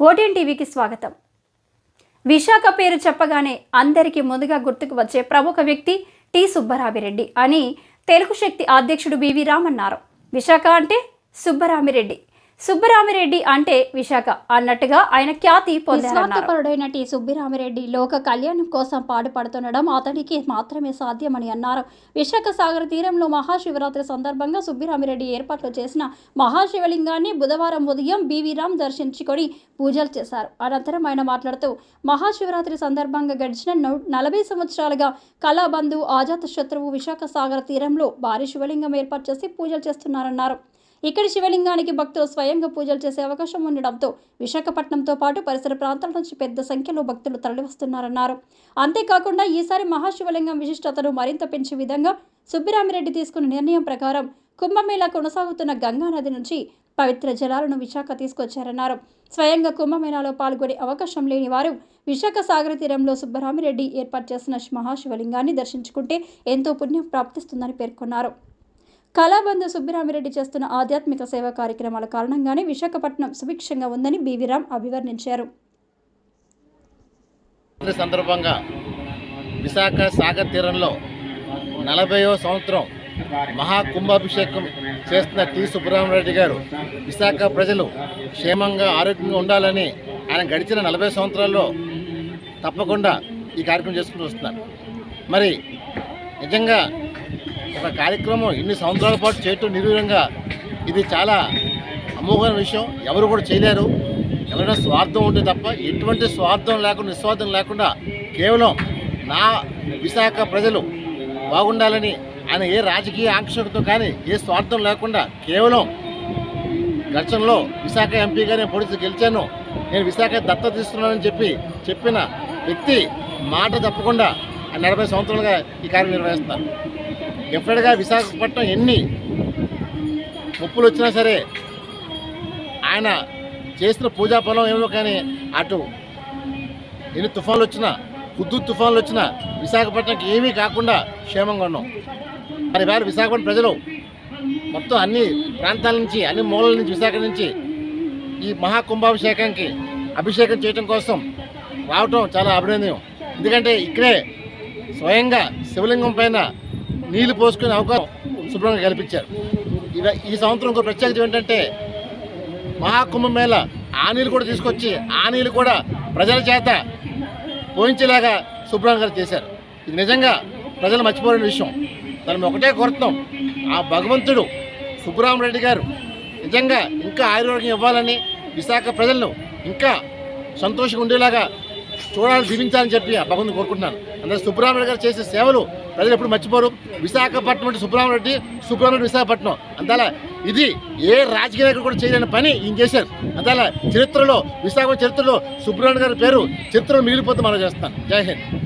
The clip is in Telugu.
ఓటీఎన్ టీవీకి స్వాగతం. విశాఖ పేరు చెప్పగానే అందరికీ ముందుగా గుర్తుకు వచ్చే ప్రముఖ వ్యక్తి టి. సుబ్బరామిరెడ్డి అని తెలుగు శక్తి అధ్యక్షుడు బివి రామ్ అన్నారు. విశాఖ అంటే సుబ్బరామిరెడ్డి. సుబ్బరామిరెడ్డి అంటే విశాఖ అన్నట్టుగా ఆయన ఖ్యాతి పొందారన్నారు. నిస్వార్థపరుడైన టి సుబ్బిరామిరెడ్డి లోక కళ్యాణం కోసం పాటుపడుతుండడం అతడికి మాత్రమే సాధ్యమని అన్నారు. విశాఖ సాగర్ తీరంలో మహాశివరాత్రి సందర్భంగా సుబ్బిరామిరెడ్డి ఏర్పాట్లు చేసిన మహాశివలింగాన్ని బుధవారం ఉదయం బీవీరామ్ దర్శించుకొని పూజలు చేశారు. అనంతరం ఆయన మాట్లాడుతూ మహాశివరాత్రి సందర్భంగా గడిచిన నలభై సంవత్సరాలుగా కళాబంధు ఆజాత శత్రువు విశాఖ సాగర్ తీరంలో భారీ శివలింగం ఏర్పాటు చేసి పూజలు చేస్తున్నారన్నారు. ఇక్కడి శివలింగానికి భక్తులు స్వయంగా పూజలు చేసే అవకాశం ఉండడంతో విశాఖపట్నంతో పాటు పరిసర ప్రాంతాల నుంచి పెద్ద సంఖ్యలో భక్తులు తరలివస్తున్నారన్నారు. అంతేకాకుండా ఈసారి మహాశివలింగం విశిష్టతను మరింత పెంచే విధంగా సుబ్బిరామిరెడ్డి తీసుకున్న నిర్ణయం ప్రకారం కుంభమేళా కొనసాగుతున్న గంగా నది నుంచి పవిత్ర జలాలను విశాఖ తీసుకొచ్చారన్నారు. స్వయంగా కుంభమేళాలో పాల్గొనే అవకాశం లేని వారు విశాఖ సాగర తీరంలో సుబ్బరామిరెడ్డి ఏర్పాటు చేసిన మహాశివలింగాన్ని దర్శించుకుంటే ఎంతో పుణ్యం ప్రాప్తిస్తుందని పేర్కొన్నారు. కళాబంధు సుబ్బిరామిరెడ్డి చేస్తున్న ఆధ్యాత్మిక సేవా కార్యక్రమాల కారణంగానే విశాఖపట్నం సుభిక్షంగా ఉందని బీవీరామ్ అభివర్ణించారు. సందర్భంగా విశాఖ సాగర్ తీరంలో నలభైవ సంవత్సరం మహాకుంభాభిషేకం చేస్తున్న టి సుబ్బరామరెడ్డి గారు విశాఖ ప్రజలు క్షేమంగా ఆరోగ్యంగా ఉండాలని ఆయన గడిచిన నలభై సంవత్సరాల్లో తప్పకుండా ఈ కార్యక్రమం చేసుకుంటూ వస్తున్నారు. మరి నిజంగా ఒక కార్యక్రమం ఇన్ని సంవత్సరాల పాటు చేయటం నిర్వీర్యంగా ఇది చాలా అమోఘమైన విషయం. ఎవరు కూడా చేయలేరు. ఎవరైనా స్వార్థం ఉంటే తప్ప ఎటువంటి స్వార్థం లేకుండా నిస్వార్థం లేకుండా కేవలం నా విశాఖ ప్రజలు బాగుండాలని ఆయన ఏ రాజకీయ ఆంక్షలతో కానీ ఏ స్వార్థం లేకుండా కేవలం ఘర్షణలో విశాఖ ఎంపీగా నేను పొడిచి గెలిచాను. నేను విశాఖ దత్త తీస్తున్నానని చెప్పి చెప్పిన వ్యక్తి మాట తప్పకుండా నలభై సంవత్సరాలుగా ఈ కార్యం నిర్వహిస్తాను డెఫినెట్గా విశాఖపట్నం ఎన్ని ముప్పులు వచ్చినా సరే ఆయన చేసిన పూజా ఫలం ఏమో కానీ అటు ఎన్ని తుఫాన్లు వచ్చినా హుద్దు తుఫాన్లు వచ్చినా విశాఖపట్నంకి ఏమీ కాకుండా క్షేమంగా ఉన్నాం. మరి వేళ విశాఖపట్నం ప్రజలు మొత్తం అన్ని ప్రాంతాల నుంచి అన్ని మూలల నుంచి విశాఖ నుంచి ఈ మహాకుంభాభిషేకానికి అభిషేకం చేయడం కోసం రావటం చాలా అభినందనం ఎందుకంటే ఇక్కడే స్వయంగా శివలింగం పైన నీళ్ళు పోసుకునే అవకాశం శుభ్రంగా కల్పించారు. ఈ సంవత్సరం ఇంకో ప్రత్యేకత ఏంటంటే మహాకుంభమేళ ఆ నీళ్ళు కూడా తీసుకొచ్చి ఆ నీళ్ళు కూడా ప్రజల చేత పోయించేలాగా శుభ్రంగా చేశారు. ఇది నిజంగా ప్రజలు మర్చిపోలేని విషయం. దాన్ని ఒకటే కోరుతున్నాం. ఆ భగవంతుడు సుబ్బరామరెడ్డి గారు నిజంగా ఇంకా ఆయుర్వేదం ఇవ్వాలని విశాఖ ప్రజలను ఇంకా సంతోషంగా ఉండేలాగా చూడాలని దీవించాలని చెప్పి ఆ భగవంతుని కోరుకుంటున్నాను. అందులో సుబ్బరామరెడ్డి గారు చేసే సేవలు ప్రజలు ఎప్పుడు మర్చిపోరు. విశాఖపట్నం అంటే సుబ్బరామరెడ్డి సుబ్రహ్మణ్య విశాఖపట్నం. అందువల్ల ఇది ఏ రాజకీయ నాయకుడు కూడా చేయలేని పని ఈయన చేశారు. అందువల్ల చరిత్రలో విశాఖ చరిత్రలో సుబ్రహ్మణ్య గారి పేరు చరిత్రలో మిగిలిపోతే మనం చేస్తాను జై హింద్.